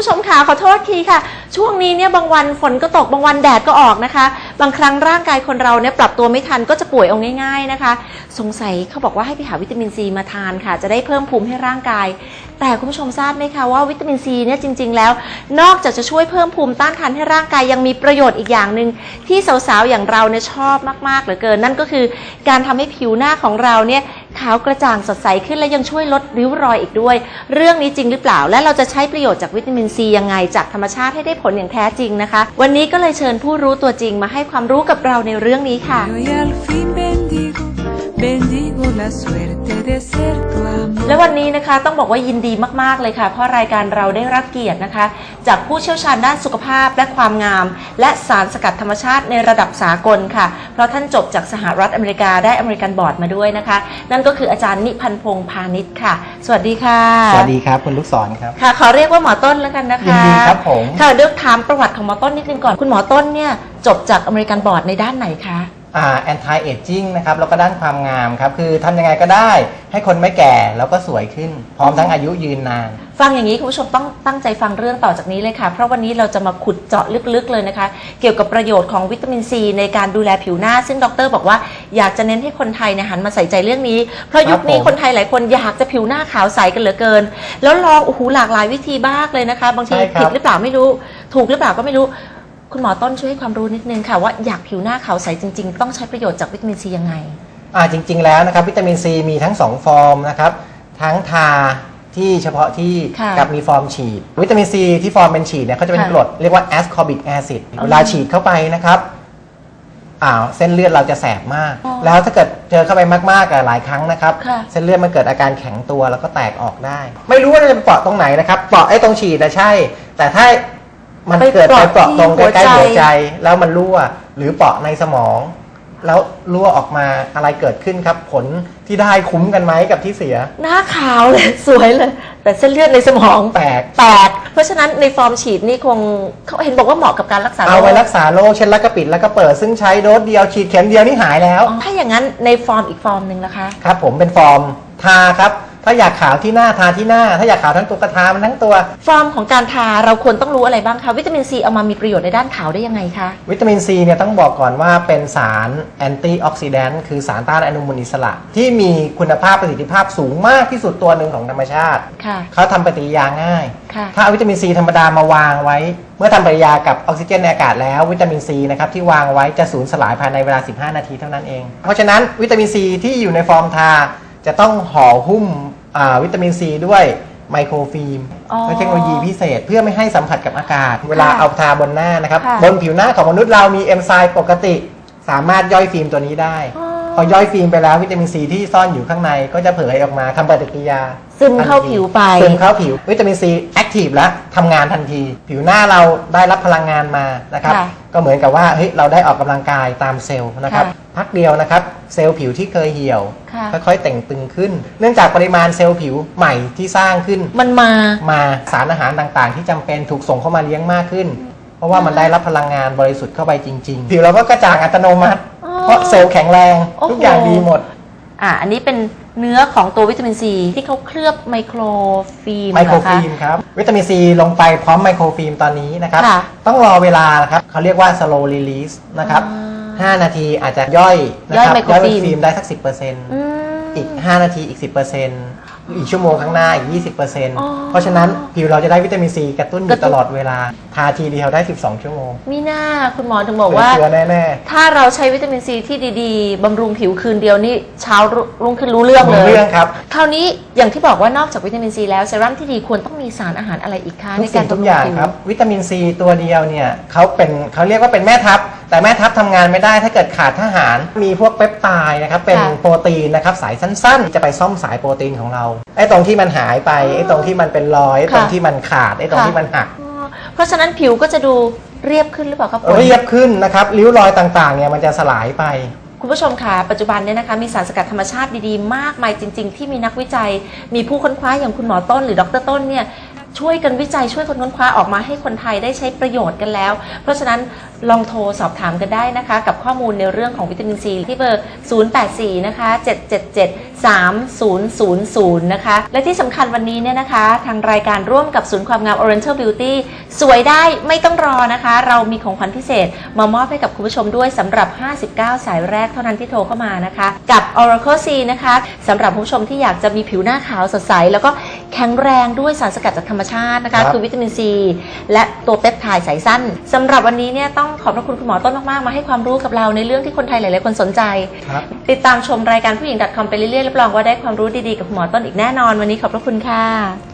ผู้ชมค่ะขอโทษทีค่ะ ช่วงนี้เนี่ยบางวันฝนก็ตกบางวันแดดก็ออกนะคะ บางครั้งร่างกายคนเราเนี่ยปรับตัวไม่ทันก็จะป่วยเอาง่าย ๆนะคะ สงสัยเขาบอกว่าให้ไปหาวิตามินซีมาทานค่ะ จะได้เพิ่มภูมิให้ร่างกาย แต่คุณผู้ชมทราบไหมคะว่าวิตามินซีเนี่ยจริง ๆ แล้ว นอกจากจะช่วยเพิ่มภูมิต้านทานให้ร่างกายยังมีประโยชน์อีกอย่างหนึ่งที่สาวๆอย่างเราเนี่ยชอบมากๆเหลือเกิน นั่นก็คือการทำให้ผิวหน้าของเราเนี่ย ขาวกระจ่างสดใสขึ้นและยังช่วยลดริ้วรอยอีกด้วย เรื่องนี้จริงหรือเปล่า และเราจะใช้ประโยชน์จากวิตามินซียังไงจากธรรมชาติให้ได้ผลอย่างแท้จริงนะคะ วันนี้ก็เลยเชิญผู้รู้ตัวจริงมาให้ความรู้กับเราในเรื่องนี้ค่ะ Yo y al fin bendigo, bendigo la suerte de ser tu amor. และวันนี้นะคะต้องบอกว่ายินดีมาก ๆ เลยค่ะ เพราะรายการเราได้รับเกียรตินะคะ จากผู้เชี่ยวชาญด้านสุขภาพและความงาม และสารสกัดธรรมชาติในระดับสากลค่ะ เพราะท่านจบจากสหรัฐอเมริกาได้อเมริกันบอร์ดมาด้วยนะคะ นั่นก็คืออาจารย์นิพันธ์พงษ์พาณิชย์ค่ะ สวัสดีค่ะ สวัสดีครับคุณลูกศรครับ ค่ะ ขอเรียกว่าหมอต้นแล้วกันนะคะยินดีครับผมค่ะเดี๋ยวถามประวัติของหมอต้นนิดนึงก่อนคุณหมอต้นเนี่ยจบจากอเมริกันบอร์ดในด้านไหนคะ อ่า anti aging นะครับแล้วก็ด้านความงามครับคือทำยังไงก็ได้ ให้คนไม่แก่แล้วก็สวยขึ้น พร้อมทั้งอายุยืนนาน ฟังอย่างนี้คุณผู้ชมต้องตั้งใจฟังเรื่องต่อจากนี้เลยค่ะ เพราะวันนี้เราจะมาขุดเจาะลึกๆเลยนะคะ เกี่ยวกับประโยชน์ของวิตามินซีในการดูแลผิวหน้า ซึ่งดร บอกว่าอยากจะเน้นให้คนไทยเนี่ยหันมาใส่ใจเรื่องนี้ เพราะยุคนี้ครับผมคนไทยหลายคนอยากจะผิวหน้าขาวใสกันเหลือเกิน แล้วลองโอ้โหหลากหลายวิธีบ้างเลยนะคะ บางทีใช่ครับ ผิดหรือเปล่าไม่รู้ ถูกหรือเปล่าก็ไม่รู้ คุณหมอต้นช่วยให้ความรู้นิดนึงค่ะ ว่าอยากผิวหน้าขาวใสจริง ๆ ต้องใช้ประโยชน์จากวิตามินซียังไง อ่าจริง ๆ แล้วนะครับวิตามินซีมีทั้ง 2 ฟอร์มนะครับทั้งทาที่เฉพาะที่ค่ะกับมีฟอร์มฉีด วิตามินซีที่ฟอร์มเป็นฉีดเนี่ยเขาจะเป็นค่ะกรดเรียกว่า ascorbic acid อ๋อเวลาฉีดเข้าไปนะครับอ่าเส้นเลือดเราจะแสบมาก อ๋อแล้วถ้าเกิดเจอเข้าไปมากๆอะหลายครั้งนะครับ ค่ะ เส้นเลือดมันเกิดอาการแข็งตัวแล้วก็แตกออกได้ ไม่รู้ว่าจะเปาะตรงไหนนะครับเปาะไอ้ตรงฉีดนะใช่ แต่ถ้า มันไปเกิดไปเปาะเปาะตรงที่ใกล้ๆหัหัววใจใจ แล้วมันรั่วหรือเปาะในสมอง แล้วรั่วออกมาอะไรเกิดขึ้นครับ ผลที่ได้คุ้มกันไหมกับที่เสีย หน้าขาวเลย สวยเลย แต่เส้นเลือดในสมองแตกแตกเพราะฉะนั้นในฟอร์มฉีดนี่คงเขาเห็นบอกว่าเหมาะกับการรักษาเอาไว้โครักษาโรคเช่นลักกระปิดแล้วก็เปิดซึ่งใช้โดสเดียวฉีดเข็มเดียวนี่หายแล้วอ๋อถ้าอย่างนั้นในฟอร์มอีกฟอร์มหนึ่งนะคะ ครับ ผมเป็นฟอร์มทาครับ ถ้าอยากขาวที่หน้าทาที่หน้า ถ้าอยากขาวทั้งตัวกระทามันทั้งตัว ฟอร์มของการทาเราควรต้องรู้อะไรบ้างคะวิตามินซีเอามามีประโยชน์ในด้านขาวได้ยังไงคะ วิตามินซีเนี่ยต้องบอกก่อนว่าเป็นสารแอนตี้ออกซิแดนต์คือสารต้านอนุมูลอิสระ ที่มีคุณภาพประสิทธิภาพสูงมากที่สุดตัวหนึ่งของธรรมชาติ ค่ะ เขาทำปฏิกิริยาง่าย ค่ะ ถ้าเอาวิตามินซีธรรมดามาวางไว้ เมื่อทำปฏิกิริยากับออกซิเจนในอากาศแล้ววิตามินซีนะครับที่วางไว้จะสูญสลายภายในเวลา 15 นาทีเท่านั้นเอง เพราะฉะนั้นวิตามินซีที่อยู่ในฟอร์มทา จะต้องห่อหุ้มอ่าวิตามินซีด้วยไมโครฟิล์มอ๋อด้วยเทคโนโลยีพิเศษเพื่อไม่ให้สัมผัสกับอากาศ เวลาเอาทาบนหน้านะครับค่ะบนผิวหน้าของมนุษย์เรามีเอนไซม์ปกติ สามารถย่อยฟิล์มตัวนี้ได้ อ๋อ พอย่อยฟิล์มไปแล้ววิตามินซีที่ซ่อนอยู่ข้างในก็จะเผยออกมาทำปฏิกิริยา ซึมเข้าผิวไป ซึมเข้าผิววิตามินซีแอคทีฟแล้วทำงานทันที ผิวหน้าเราได้รับพลังงานมานะครับ ค่ะก็เหมือนกับว่าเฮ้ยเราได้ออกกำลังกายตามเซลล์นะครับ ค่ะพักเดียวนะครับ เซลล์ผิวที่เคยเหี่ยว ค่ะ ค่อยๆแต่งตึงขึ้น เนื่องจากปริมาณเซลล์ผิวใหม่ที่สร้างขึ้น มันมา มาสารอาหารต่างๆ ที่จำเป็นถูกส่งเข้ามาเลี้ยงมากขึ้น เพราะว่ามันได้รับพลังงานบริสุทธิ์เข้าไปจริง ๆ ผิวเราก็กระจ่างอัตโนมัติ อ๋อเพราะเซลล์แข็งแรง โอ้โห ทุกอย่างดีหมด อะอันนี้เป็นเนื้อของตัววิตามินซีที่เขาเคลือบไมโครฟิล์มไมโครเหอคะฟิล์มครับ วิตามินซีลงไปพร้อมไมโครฟิล์มตอนนี้นะครับ ค่ะต้องรอเวลานะครับเขาเรียกว่า slow release นะครับอ่า5นาทีอาจจะย่อยนะย่อยครับไมโครฟิล์มฟิล์มได้สัก 10%อืม อีก 5 นาทีอีก 10%อี กชั่วโมงข้างหน้าอีกอ๋อ20%เพราฉะนั้นผิวเราจะได้วิตามินซีกระตุ้นอกระยู่ตุ้นตลอดเวลา ทาทีเดียวได้ 12 ชั่วโมง มีหน้าคุณหมอถึงบอกว่า เชื้อแน่ถ้าเราใช้วิตามินซีที่ดีๆบำรุงผิวคืนเดียวนี่เช้ารุ่งขึ้นรู้เรื่ๆองเลมียเรื่องครับ คราวนี้อย่างที่บอกว่านอกจากวิตามินซีแล้วเซรั่มที่ดีควรต้องมีสารอาหารอะไรอีกคะทุในกกาสิ่รงทุกบำรุอย่างผิว ครับ วิตามินซีตัวเดียวเนี่ยเขาเป็นเขาเรียกว่าเป็นแม่ทัพ แต่แม่ทัพทำงานไม่ได้ถ้าเกิดขาดทหาร มีพวกเปปไทด์นะครับเป็นค่ะโปรตีนนะครับสายสั้น ๆ จะไปซ่อมสายโปรตีนของเราไอ้ตรงที่มันหายไปไอ้ตรงที่มันเป็นรอยไอ้ตรงค่ะ ที่มันขาดไอ้ตรงค่ะที่มันหัก อ๋อเพราะฉะนั้นผิวก็จะดูเรียบขึ้นหรือเปล่าครับผมเรียบขึ้นนะครับริ้วรอยต่างๆเนี่ยมันจะสลายไป คุณผู้ชมค่ะปัจจุบันเนี่ยนะคะมีสารสกัดธรรมชาติดีๆ มากมายจริง ๆ ที่มีนักวิจัย มีผู้ค้นคว้าอย่างคุณหมอต้นหรือดรต้นเนี่ย ช่วยกันวิจัยช่วยคนค้นคว้าออกมาให้คนไทยได้ใช้ประโยชน์กันแล้ว เพราะฉะนั้นลองโทรสอบถามกันได้นะคะ กับข้อมูลในเรื่องของวิตามินซีที่เบอร์ 084 นะคะ 777 3000 นะคะ และที่สำคัญวันนี้เนี่ยนะคะ ทางรายการร่วมกับศูนย์ความงาม Oriental Beauty สวยได้ไม่ต้องรอนะคะ เรามีของขวัญพิเศษ มามอบให้กับคุณผู้ชมด้วยสำหรับ 59 สายแรกเท่านั้นที่โทรเข้ามานะคะ กับ Oracle C นะคะสำหรับผู้ชมที่อยากจะมีผิวหน้าขาวสดใส แล้วก็ แข็งแรงด้วยสารสกัดจากธรรมชาตินะคะครับคือวิตามินซีและตัวเปปไทด์สายสั้นสำหรับวันนี้เนี่ยต้องขอบพระคุณคุณหมอต้นมากๆมาให้ความรู้กับเราในเรื่องที่คนไทยหลายๆคนสนใจครับติดตามชมรายการผู้หญิง .com ไปเรื่อยๆรับรองว่าได้ความรู้ดีๆกับคุณหมอต้นอีกแน่นอน วันนี้ขอบพระคุณค่ะ